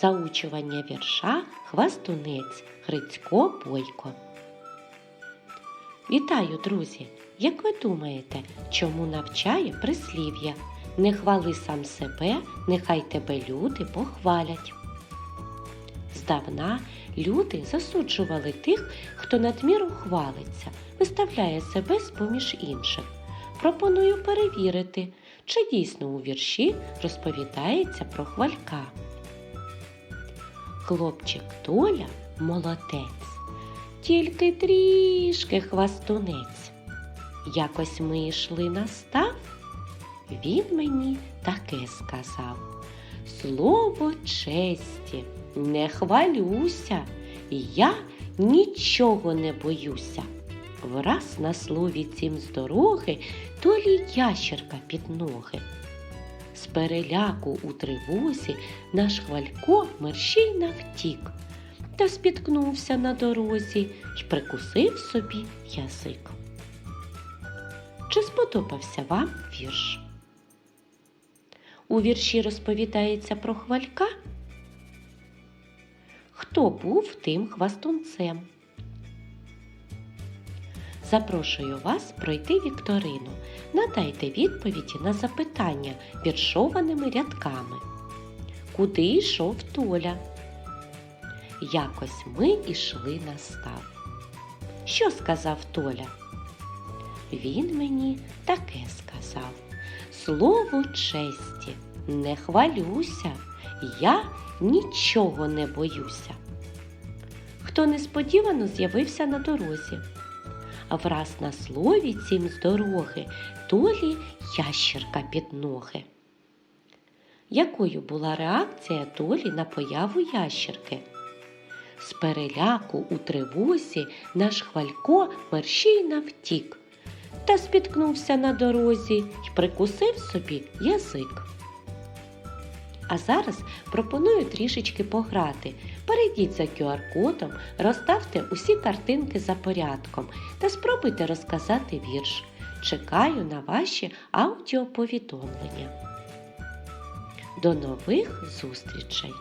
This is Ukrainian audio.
Заучування вірша Хвастунець Грицько Бойко. Вітаю, друзі! Як ви думаєте, чому навчає прислів'я? Не хвали сам себе, нехай тебе люди похвалять. Здавна люди засуджували тих, хто надміру хвалиться, виставляє себе з-поміж інших. Пропоную перевірити, чи дійсно у вірші розповідається про хвалька. Хлопчик Толя молодець, тільки трішки хвастунець. Якось ми йшли на став, він мені таке сказав. Слово честі, не хвалюся, я нічого не боюся. Враз на слові цім з дороги толі ящерка під ноги. Переляку у тривозі наш хвалько мерщій навтік, та спіткнувся на дорозі й прикусив собі язик. Чи сподобався вам вірш? У вірші розповідається про хвалька? Хто був тим хвастунцем? Запрошую вас пройти вікторину. Надайте відповіді на запитання віршованими рядками. Куди йшов Толя? Якось ми ішли на став. Що сказав Толя? Він мені таке сказав. Слово честі, не хвалюся, я нічого не боюся. Хто несподівано з'явився на дорозі, враз на слові цім з дороги толі ящерка під ноги. Якою була реакція Толі на появу ящерки? З переляку у тривозі наш хвалько мерщій навтік та спіткнувся на дорозі й прикусив собі язик. А зараз пропоную трішечки пограти. Перейдіть за QR-кодом, розставте усі картинки за порядком та спробуйте розказати вірш. Чекаю на ваші аудіоповідомлення. До нових зустрічей!